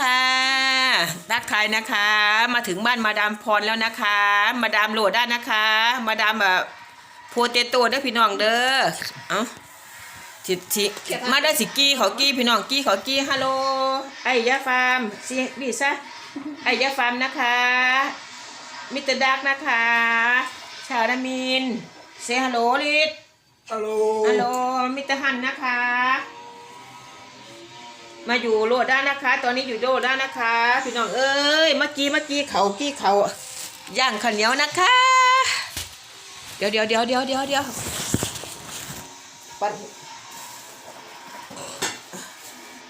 ค่ะทักทายนะคะ มาถึงบ้านมาดามพรแล้วนะคะ มาดามโหลดได้นะคะ มาดามแบบโพเตโต้ได้อพี่น้องเด้อเอ้าสิสิมาได้สิกี้เขากี้พี่น้องกี้เขากี้ฮัลโหลไอ้ยาฟาร์มสิบีซะไอ้ยาฟาร์มนะคะมิสเตอร์ดักนะคะ ชาวนามินเซฮัลโหลลิศฮัลโหลฮัลโหลมิสเตอร์ฮันนะคะ มาอยู่โลดได้นะคะ ตอนนี้อยู่โลดได้นะคะพี่น้องเอ้ยเมื่อกี้เมื่อกี้เขากี้เขาย่างข้าวเหนียวนะคะ เดี๋ยวเดี๋ยวเดี๋ยวเดี๋ยวเดี๋ยวเดี๋ยวปัน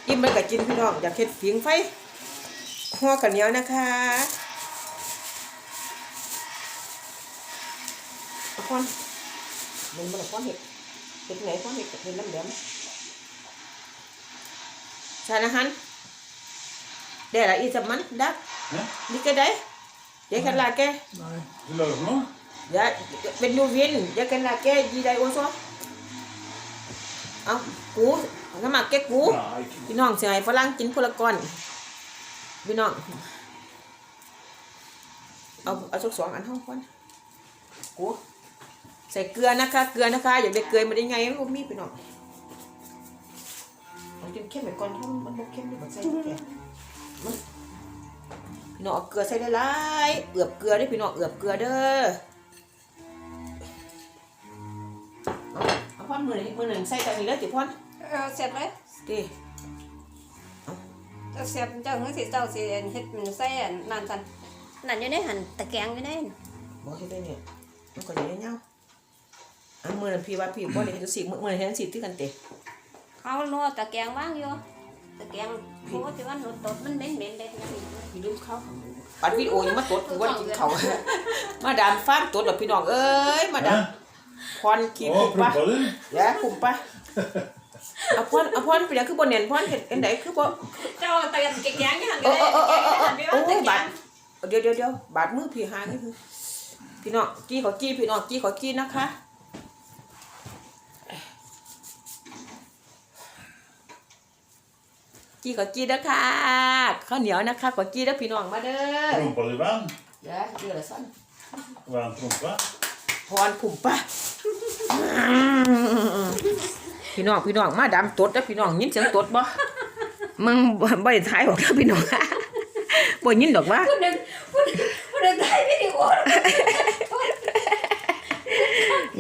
อิ่มไปกับกินพี่น้องอยากเห็ดฝีงไฟหัวข้าวเหนียวนะคะคนมันมันคอนเห็ดเห็ดไหนคอนเห็ดเห็ดน้ำแดง Sana han. Det er i sammen. Da. Ja? Like det. Jeg kan lage. Nei. Du lager for noe? Ja, men du vil. Jeg kan lage gi deg også. เอากูน้ำหมักแกกู Nei, ikke พี่น้องเสียให้ฝรั่งกินพละก่อนพี่น้องเอาเอาสักสองอันห้องก่อนกูใส่เกลือนะคะ เกลือนะคะ อยากได้เกลือมาได้ไงไม่รู้มีพี่น้อง เอากินเข้มไปก่อนเพราะมันบ่เข้มดีกว่ใส่แกมันพี่น้องเอาเกลือใส่ได้หลายๆเอือบเกลือได้พี่น้องเอือบเกลือเด้อเอาพ่อนมือหนึ่งมือหนึ่งใส่ตอนนี้แล้วติพ่อนเออเสร็จเลยดิเจ้าเสียบเจ้าเฮือสิเจ้าสิเฮ็ดมันใส่อันนั่นซั่นนั่นอยู่ในหันตะแกรงอยู่ในนั่นบอกให้ได้เนี่ยมันก็อย่างเงี้ยอันมือนั้นพี่ว่าพี่บ่ได้เห็นสิมือมือนั้นเห็นสิที่กันเตะ เขาโน้ตะแกรงวางอยู่ตะแกรงโอ้ที่ว่าหนูตดมันเหม็นๆเด้ยังอีกพี่ลืมเขาปัดวิดีโอยังมาตดคือว่ากินเขามาดามฟ้ามตดหรอพี่น้องเอ้ยมาดาม Hæ? พรขี้ Å, ปุ่มปะ prompa du? แย่ปุ่มปะเอาพรเอาพรเป็นหยังคือบ่เน้นพรเห็นอันใดคือบ่เจ้าตะแกรงแกรงอยู่หันเออเออเออเออเออหันไปโอ้ว่าตะแกรบางดเดี๋ยวเดี๋ยวเดี๋ยวบาดมือพี่หานี่คือพี่น้องกี้ขอกี้พี่น้องกี้ขอกี้นะคะ กี้ขอกี้นะคะข้าวเหนียวนะคะขอกี้แล้วพี่น้องมาเด้อ Prompa du vann? เดี๋ยวเดี๋ยวละสั้น Vann prompa? พรผุ่มปะพี่น้องพี่น้องมาดำตดแล้วพี่น้องยินเสียงตดบ่มึงบ่บ่ได้ถ่ายบอกแล้วพี่น้องบ่ยินดอกว่าผู้หนึงผู้หนึ่งผู้หนึงถ่ายวิดีโอ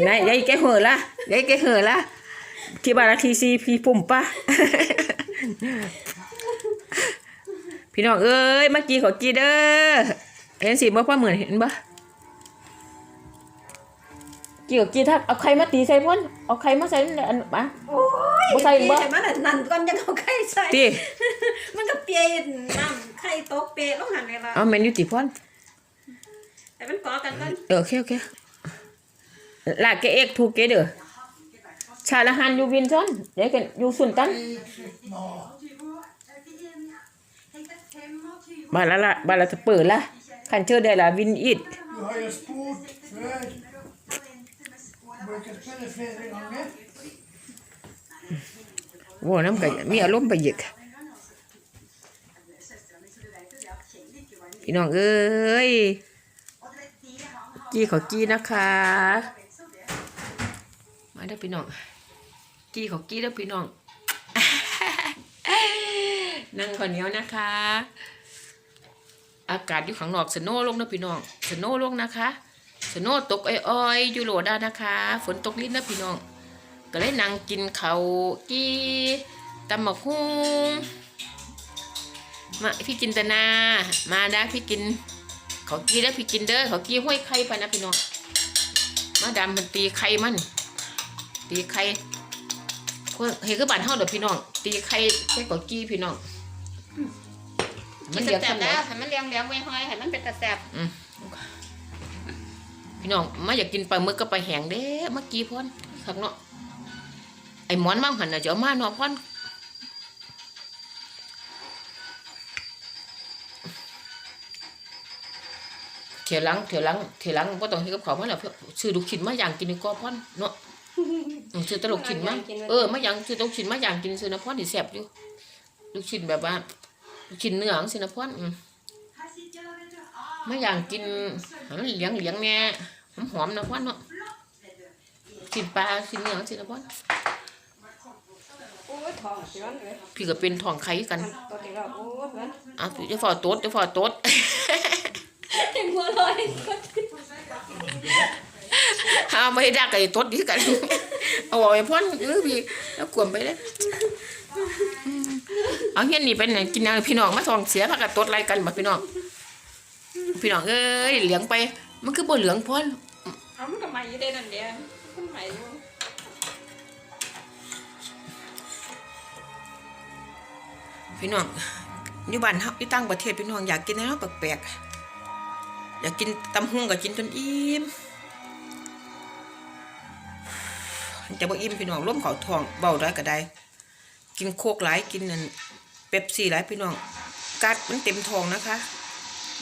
นายยายแกเหอะละยายแกเหอะละที่บ้านละทีซีพี่ปุ่มปะ พี่น้องเอ้ยเมื่อกี้ขอกีเด้อเห็นสิบ่พ่อเหมือนเห็นบ่กี่กับกีทักเอาใครมาตีใส่พ่นเอาใครมาใส่อันมาโอ้ยบ่ใส่บ่ให้มันนั่นก่อนจะเอาไข่ใส่ตีมันก็เปียน้ำไข่ตกเปยลงหันเลยล่ะเอาแมนยูติพ่นแต่มันก่อกันก่อนเออโอเคโอเคลากแกเอกถูกแกเด้อชาละหันอยู่วินซอนเดี๋ยวกันอยู่สุนตัน บาละละบาละจะเปิดละคันเจอได้ละวินอิด Du har jo spurt før. Må ikke spille flere ganger. โว้น้ำกันมีอารมณ์ไปอีกพี่น้องเอ้ยกี้ขอกี้นะคะ มาเด้พี่น้องกี้ขอกี้เด้พี่น้องนั่งก่อนเนียวนะคะ อากาศอยู่ข้างนอกสโนว์ลงนะพี่น้องสโนว์ลงนะคะสโนว์ตกอ้อยๆอยู่โหลด้านะคะ ฝนตกลิ้นนะพี่น้อง ก็เลยนั่งกินเขากี้ตำหมกฮุ้งมาพี่จินตนา มาได้พี่กินเขากี้แล้วพี่กินเด้อเขากี้ห้วยไข่ไปนะพี่น้องมาดำมันตีไข่มัน ตีไข่เฮ้ยเฮ้ยคือบ้านเฮาเด้อพี่น้อง ตีไข่ใส่เขากี้พี่น้อง มันมันเรียกแสทำบไมแล้วให้มันเลี้ยงเลี้ยงไว้ห้อยให้มันเป็นตะแสบอืมพี่น้องมาอยากกินปลาหมึกก็ไปลาแหงเด้เมื่อกี้พ่อนข้างเนาะไอ้หมอนมั่งหันน่ะจะเอามาเนาะพ่อนเถียวหลังเถียวหลังเถียวหลังก็ต้องให้กับเขาวมาแล้วเพื่อซื้อลูกชิ้นมาอย่างกินดีก็พ่อนเนาะอืมซื้อแตลกชิ้นมาเออมาอย่างซื้อตลกชิ้นมาอย่างกินซื้อนะพ่อนที่แซ่บอยู่ลูกชิ้นแบบว่า กินเนื้อของสินะพ่อนไม่อย่ากกินห้มันเหลียงเหลียงแน่หอมๆนะพ่อนเนาะกินปลากินเนื้อของสินะพ่อนโอ้ยทองสิวันเลยพี่ก็เป็นทองไข่กันตัวที่เราโอ้ยมันอะจะฝ่อโต๊ดจะฝ่อโต๊ดถึงหัวลอยเอาไม่ได้กับไอ้โต๊ดดีกัน เอาไว้พ่อนเออพี่แล้วกลวมไปเลย เอาเฮียนนี่เป็นไงกินยังพี่น้องมาทองเสียพักกับโต๊ดไรกันบ่พี่น้อง พี่น้องเอ้ยเหลืองไป มันคือบ่เหลืองพ่อนเอามันก็ใหม่อยู่ได้นั่นเดียวมันใหม่อยู่พี่น้องอยู่บ้านเฮาอยู่ต่างประเทศพี่น้องอยากกินอะไรแปลกๆอยากกินตำหุ่งก็กินจนอิ่มจะบ่อิ่มพี่น้องร่วมเขาท้องเบาได้ก็ได้ กินโคกหลายกินนั่น เป๊ปซี่หลายพี่น้อง กัดมันเต็มท้องนะคะ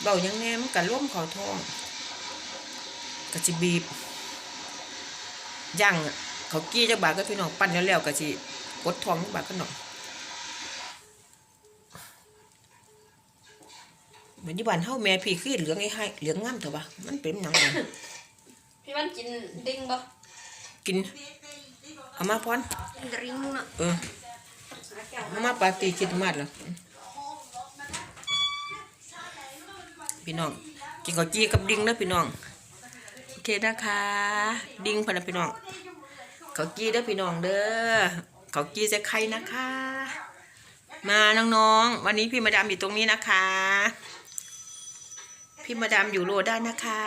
เบายังแน่มันก็ร่วมเขาท้องก็สิบีบย่างอะเขากี้จักบาทก็พี่น้องปั้นแล้วๆก็สิกดท้องจักบาทก็หน่อยเหมือนที่บ้านเฮาแม่พี่คือเหลืองไอ้ให้เหลืองงามเถอะวะมันเป็นหนังอะพี่วันกินดิ้งบ่กินเอามาพรกินดิ้งน่ะเออหาแก้วเอา มาปาร์ตี้คิดมาดแล้วพี่น้องกินข้าวจี้กับดิ้งนะพี่น้องโอเคนะคะ ดิ้งพะนะพี่น้องข้าวจี้เด้อพี่น้องเด้อข้าวจี้ใส่ไข่นะคะ มาน้องๆ วันนี้พี่มาดามอยู่ตรงนี้นะคะ พี่มาดามอยู่โรได้นะคะ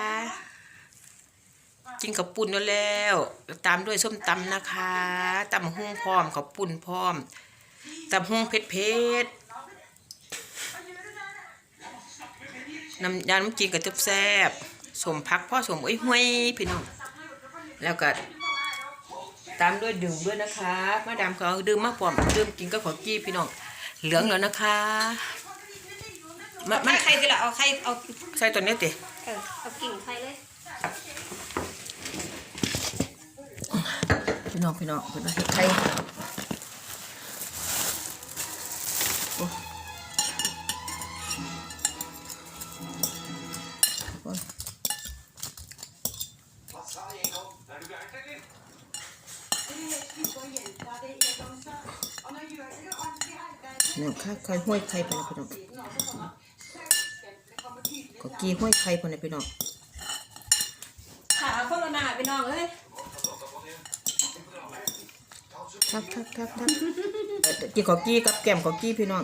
กินกับปุ่นแล้ว ตามด้วยส้มตำนะคะตำหุ่งพร้อมกับปุ่นพร้อม ตำหุ่งเผ็ดเผ็ดๆน้ำยาน้ำจีนกับจับแซ่บสมพักพ่อสมอ้ยห้วยพี่น้อง แล้วก็ตามด้วยดื่มด้วยนะคะมาดามเขาเอาดื่มมาพร้อมดื่มกินก็ขอกี้พี่น้อง เหลืองแล้วนะคะมันมัมันนไข่ก็ละเอาไข่เอาใส่ตัวนี้ติเออเอากิ่งไข่เลยพี่น้องพี่น้องพี่น้องเฮ็ด เนี่ยข้าไข่ห้วยไข่ไปนะพี่น้องก็กีห้วยไข่ไปนะพี่น้องขาโคโรนาพี่น้องเอ้ยทับทับทับทับเอ่อกินขอกี้กับแก้มขอกี้พี่น้อง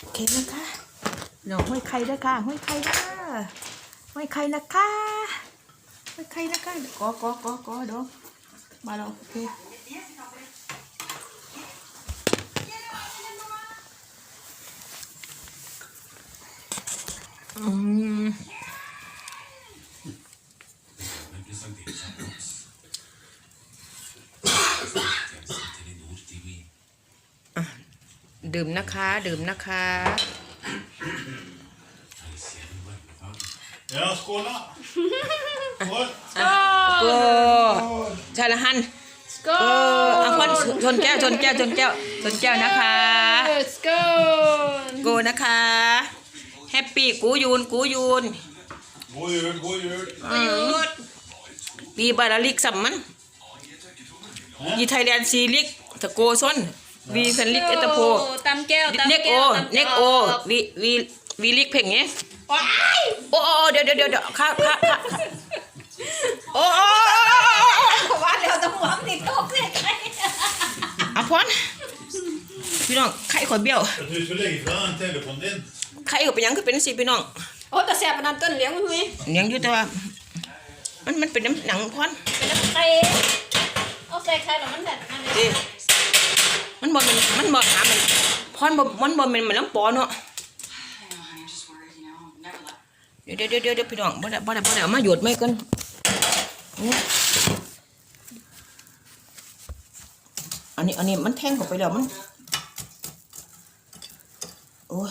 โอเคนะคะน้องห้อยไข่ด้วยค่ะห้อยไข่ค่ะห้อยไข่นะคะห้อยไข่นะคะกอกอกอกอเดี๋ยวมาแล้วโอเค ดื่มนะคะ ดื่มนะคะ Ja, skål då! Skål! ก็ชาละหันเออเอาคนชนแก้วชนแก้วชนแก้วชนแก้วนะคะ Let's go โกนะคะแฮ ปปี้กูยูนกูยูน God jul, god jul! ปีบาราลิกสัมมันยีไทยแลนด์ซีลิกตะโกซนวีสันลิกเอตโพตำแก้วตำเน็กโอแก้วตำเน็กโอวีวีวีลิกเพลงนี้ว้ายโอ้โอ้เดี๋ยวเดี๋ยวเดี๋ยวเดี๋ยวข้าข้าข้าโอ้โอ้ว่าเดี๋ยวต้องหวังติดตกเนี่ยไข่อะพอนพี่น้องไข่ข่อยเบี้ยว Jag tror du skulle lägga fram telefonen din. ไข่ก็เป็นหยังคือเป็นสิพี่น้องโอ้แต่แสบมันนั่นต้นเหลี้ยงมันมีเลี้ยงอยู่แต่ว่ามันมันเป็นน้ำหนังพอนเป็นน้ำไข่เอาใส่ไข่แล้วมันแบบนั่นเลยดิมันบ่เป็นมันบ่หามันพอนบ่มันบ่เป็นเหมือนน้ำปอเนาะ I'm just worried, you know, never let เดี๋ยวเดี๋ยวเดี๋ยวเดี๋ยวพี่น้องบ่ได้บ่ได้บ่ได้เอามาหยดไม่กันนี่อันนี้อันนี้มันแทงเข้าไปแล้วมันโอ้ย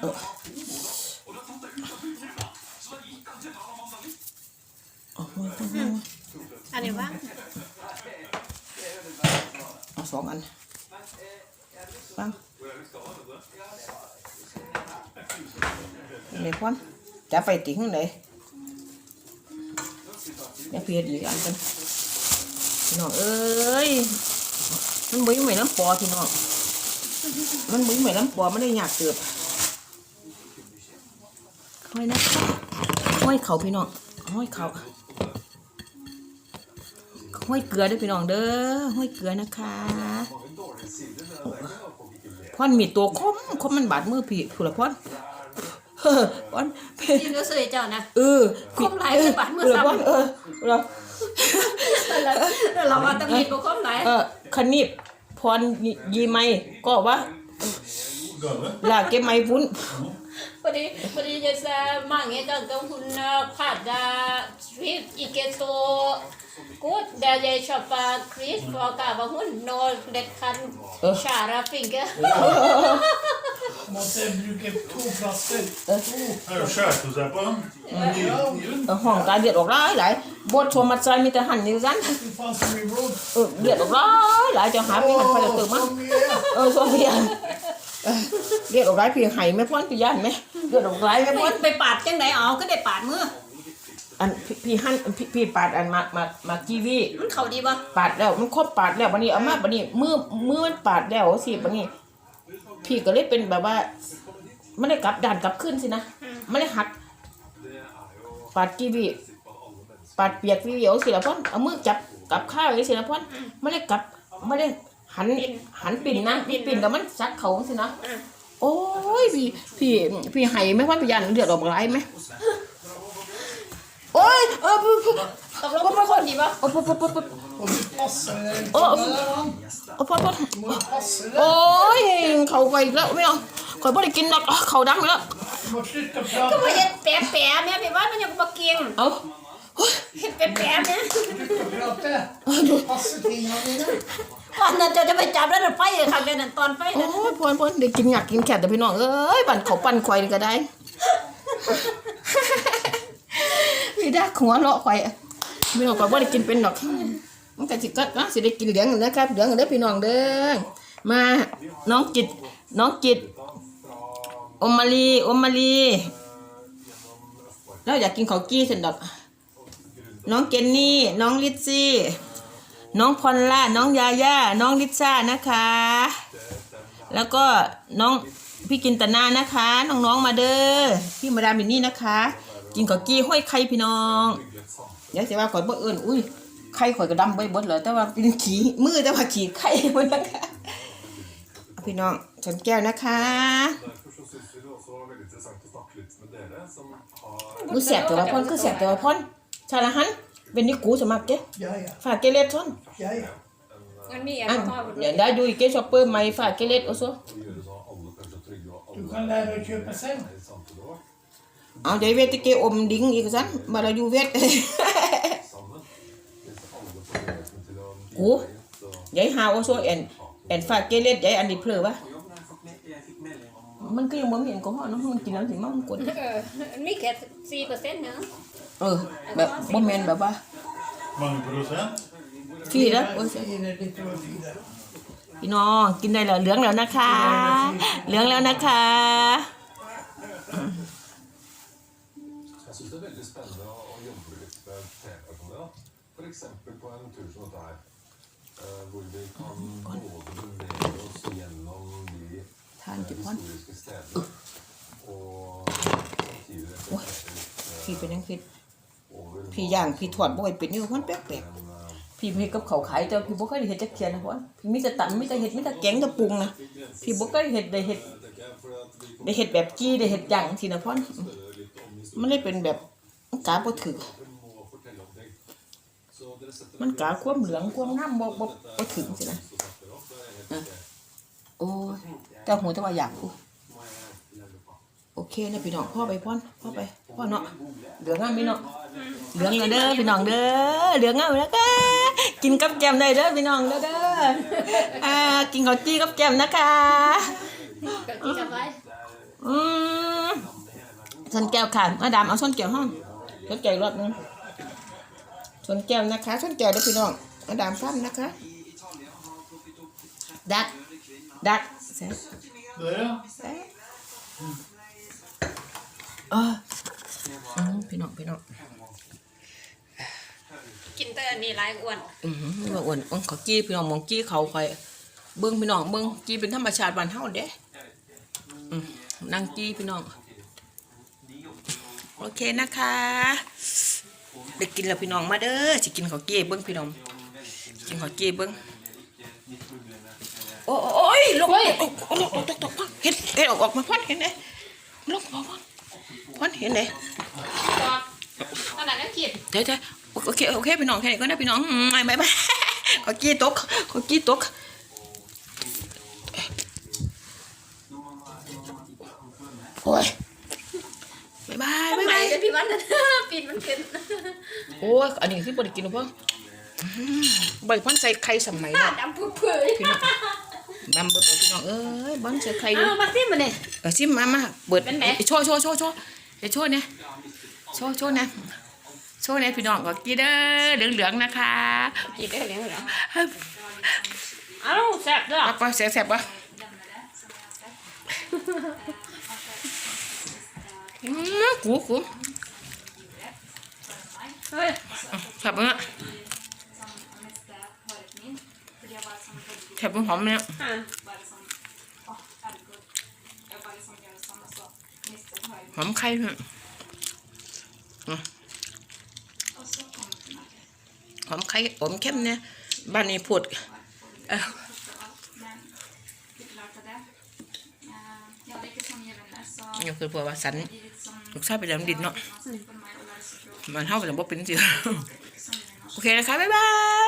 เออเอาไว้ตั้งไว้ อันนี้ว่าง สองอันฟัง นี่พ่อนจะไปติ้งไหนเดี๋ยวพี่เฮ็ดอีกอันกันพี่น้องเอ้ยมันบ่อยู่ไหมน้ำปอพี่น้องมันบ่อยู่ไหมน้ำปอไมันได้ยากเกิบห้อยนะห้อยเขาพี่น้องห้อยเขาห้อยเกลือด้วยพี่น้องเด้อห้อยเกลือนะคะพ่อนมีตัวคมคมมันบาดมือพี่ผู้ละพ่อน เฮ้อพ่อนที่รู้สึกเจ้านะเออคมหลายเลยบาดมือซ้ำพ่อนเออเราเราว่าต้องมีตัวคมหลายเออคณิตพรยีไม่ก็ว่า Galle. ลาเก็บไม้วุ้น พอดีพอดีจะจะมาเงี้ยก็ต้องคุณขาดดาสวิฟอีเกโตกูดเดย์ชอปาคริสฟอร์กาบะหุ่นโนเด็ดคันชาราฟิงเกอร์ Måste bruka två flaskor. Har du skärpt sig på den? Ja, เออห้องการเดือดออกหลายหลายบทโทรมาใจมีแต่หันอยู่ซัน det fanns som i blod. เออเดือดออกหลายหลายจะหาพี่หันไปจะตื่นมั้ง Som är. เออโซเฟียเออเลือดออกไรเพียงไห้ไม่พ้นพี่ย่านไหมเลือดออกไรไม่พ้นไปปาดจังไหนเอาก็ได้ปาดมืออันพี่พี่หั่นพี่พี่ปาดอันมามามากีวีมันเข้าดีป่ะปาดแล้วมันครบปาดแล้ววันนี้เอามาวันนี้มือมือมันปาดแล้วสิวันนี้ พี่ก็เลยเป็นแบบว่าไม่ได้กลับด่านกลับขึ้นสินะไม่ได้หักปาดกีวีปาดเปียกวีเอาสิละพ่อนเอามือจับกับข้าวไว้สิละพ่อนไม่ได้กลับไม่ได้หันหันปิ่นนะพี่ปิ่นกับมันซักเขาสินะ โอ้ยพี่พี่พี่ไห้ไหม่ว่าพี่ยันเดือดออกไรไหมโอ้ยเออพี่พี่ตกลงเป็นคนดีป่ะโอ้ปุ๊บปุ๊บปุ๊บปุ๊บ Och det passar inte Åh, โอ้ปุ๊บปุ๊บ Det passar โอ้ยเขาไปอีกแล้วไม่เอาคอยไม่ได้กินหรอกอ้าวเขาดังแล้ว ก็มาเห็ดแปะแปะแม่พี่ว่ามันยังมาเกียงเอาเห็ดแปะแปะแม่ Prate! Passe till honom. ตอนนั้นจะจะไปจับแล้วไฟค่ะเดี๋ยวนั้นตอนไฟโอ้นั้นยพอนพอนเด็กกินอยากกินแขกแต่พี่น้องเอ้ยปั่นเขาปั่นควายนี่ก็ได้ พี่ดักหัวเลาะควายพี่น้องก็บ่ได้กินเป็นหรอก มันก็สิก็นะสิได้กินเหลืองนะครับเหลืองเด้อพี่น้องเด้อมาน้องจิตน้องจิตอมมาลีอมมาลีแล้วอยากกินข้าวกี้สันดอก น้องเจนนี่ น้องลิซซี่ น้องพอลล่า น้องยาย่า น้องลิซ่านะคะ แล้วก็น้องพี่กินตนานะคะ น้องๆมาเด้อ พี่มาดามบินนี่นะคะ กินข้าวกี้ห้อยไข่พี่น้องเดี๋ยวสิว่าข่อยบ่เอิ้นอุ้ย ไข่ข่อยก็ดำไปเบิดเลยแต่ว่าเป็นขี้มือแต่ว่าขี้ไข่เบิดนะคะเอาพี่น้องชนแก้วนะคะ Derfor så syns vi det også var veldig interessant å snakke litt med dere som har กูแสบแต่ว่าพ่นก็แสบแต่ว่าพ่นชาละหัน เป็นนี่กูสมัครเจ้ Ja, ja. ฝากเกเรตท่อน Ja, ja. มันมีอะอะไรพ่อเดี๋ยวได้ดูอีกเกช็อปเปอร์ไหมฝากเกเรตโอ้โซ å gjøre sånn at alle kanskje er trygge og Du alle kan lära dig köpa sen. er i samfunnet vårt เอาเดี๋ยวเวทเกอมดิ้งอีกสันมาเราอยู่เวท sammen. Hvis alle får muligheten til å bidra Å. inn, så ยายหาโอโซแอนแอนฝากเกเรตยายอันนี้เพลอวะมันก็ยังบ่มีแอลกอฮอล์เนาะมันกินแล้วสิมันกดเออมีแค่สี่เปอร์เซ็นต์เนาะ เออ แบบบ่แม่นแบบว่า Mange prosent? ฟรีแล้วโอ้ย Fyra lite och fyra. พี่น้องกินได้แล้วเหลืองแล้วนะคะ เหลืองแล้วนะคะ Jeg syns det er veldig spennende å, å jobbe litt med temaer som det. F.eks. på en tur som dette her. eh, hvor vi kan både bevege oss gjennom de ทานจิพอน historiske stedene og samtidig reflektere litt พี่เป็นยังคิด over พี่ย่างพี่ทอดบ่อยเป็นนี่พ่นแปลกๆพี่เฮ็ดกับเขาขายแต่พี่บ่เคยเฮ็ดจักเทียนะพ่นพี่มีแต่ตำมีแต่เฮ็ดมีแต่แกงแต่ปรุงนะพี่บ่เคยเฮ็ดได้เฮ็ดได้เฮ็ดแบบกี้ได้เฮ็ดย่างสินะพ่นมันเลยเป็นแบบกาบ่ถึกมันกาความเหลืองความน้ำบ่บ่บ่ถึงสินะโอ้ยแต่หูแต่ว่าอยากอู้ โอเคนะพี่น้องพ่อไปพ่อนพ่อไปพ่อเนาะเหลืองงามพี่น้องเหลืองแล้วเด้อพี่น้องเด้อเหลืองงามแล้วก็กินกับแกมได้เด้อพี่น้องเด้อเด้ออ่ากินข้าวจี้กับแกมนะคะก็กินกันไว้อืมส้นแก้วค่ะมาดามเอาส้นแก้วห้องส้นแก้วอีกรอบนึงส้นแก้วนะคะส้นแก้วเด้อพี่น้องมาดามฟันนะคะดักดักแซ่บ Det är เอออพี่น้องพี่น้องกินแต่อันนี้หลายอ้วนอือหือว่าอ้วนอ้วนเขากี้พี่น้องมองกี้เขาคอยเบิ้งพี่น้องเบิ้งกี้เป็นธรรมชาติบ้านเฮาเด้อืมนั่งกี้พี่น้อง โอเคนะคะได้กินแล้วพี่น้องมาเด้อสิกินข้าวเกี้เบิ้งพี่น้อง กินข้าวเกี้เบิ้งโอ้โอ้ยลงโอ้ยโอ้ยตกตกตกเห็นเห็นออกออกมาควันเห็นไหมลงออกมา วันเห็นไหมตอนนั้นก็คิดเดี๋ยวเดี๋ยวโอเคโอเคพี่น้องแค่นี้ก็ได้พี่น้องไม่ไม่ไม่ขอกี้ตกขอกี้ตกโอ้ยบายบายบายบายพี่วันนั้นปิดมันขึ้นโอ้ยอันนี้ที่บริกินหรือเปล่าอืมใบพันใส่ไข่สมัยน้านั้นดำเปื่อยพี่น้องดำเบิดพี่น้องเอ้ยบ้านใส่ไข่อยู่มาซิมมาเนี่ยเออชิมมามาเบิดเป็นไหนโชว์โชว์โชว์โชว์ เดี๋ยวโชว์เนี่ยโชว์โชว์เนี่ยโชว์เนี่ยพี่น้องก็กินเด้อเหลืองๆนะคะกินได้แล้วเหรอเอ้าแซ่บด้วยปะปะแสบๆปะอืมกูกูเฮ้ยแสบมั้ยแสบมันหอมเนี่ย อะ หอมไข่เนี่ยอะหอมไข่หอมเข้มเนี่ยบ้านนี้พูดเอ้า Jag dricker som gällande så อยู่คือผัวว่าสัน det är lite som ลูกชายไปแล้วดินเนาะ man ska på mig och lära sig มันเท่ากับบ่เป็นเสือ som โอเคนะคะ บ๊ายบาย